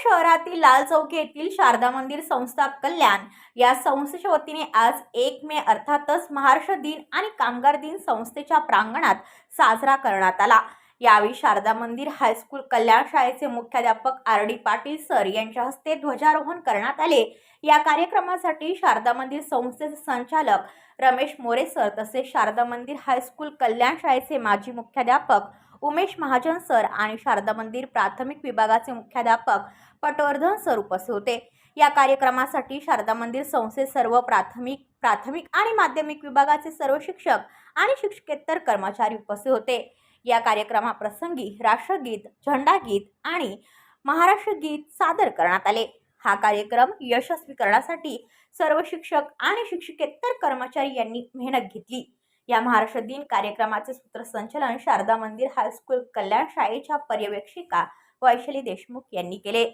शहरातील लाल चौक येथील शारदा मंदिर संस्था कल्याण या संस्थेच्या वतीने आज एक मे अर्थातच महाराष्ट्र दिन आणि कामगार दिन संस्थेच्या प्रांगणात साजरा करण्यात आला. यावेळी शारदा मंदिर हायस्कूल कल्याण शाळेचे मुख्याध्यापक आर डी पाटील सर यांच्या हस्ते ध्वजारोहण करण्यात आले. या कार्यक्रमासाठी शारदा मंदिर संस्थेचे संचालक रमेश मोरे सर तसेच शारदा मंदिर हायस्कूल कल्याण शाळेचे माजी मुख्याध्यापक उमेश महाजन सर आणि शारदा मंदिर प्राथमिक विभागाचे मुख्याध्यापक पटवर्धन सर उपस्थित होते. या कार्यक्रमासाठी शारदा मंदिर संस्थेत सर्व प्राथमिक प्राथमिक आणि माध्यमिक विभागाचे सर्व शिक्षक आणि शिक्षकेतर कर्मचारी उपस्थित होते. या कार्यक्रमाप्रसंगी राष्ट्रगीत झेंडागीत आणि महाराष्ट्र गीत सादर करण्यात आले. हा कार्यक्रम यशस्वी करण्यासाठी सर्व शिक्षक आणि शिक्षकेतर कर्मचारी यांनी मेहनत घेतली. या महाराष्ट्र दिन कार्यक्रमाचे सूत्रसंचलन शारदा मंदिर हायस्कूल कल्याण शाळेच्या पर्यवेक्षिका वैशाली देशमुख यांनी केले.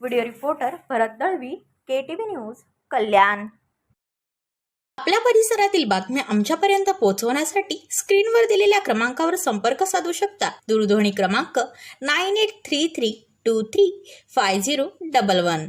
Video reporter Bharat Dalvi K T V news Kalyan. आपल्या परिसरातील बातम्या आमच्यापर्यंत पोहोचवण्यासाठी स्क्रीनवर दिलेल्या क्रमांकावर संपर्क साधू शकता. दूरध्वनी क्रमांक nine eight three three two three five zero double one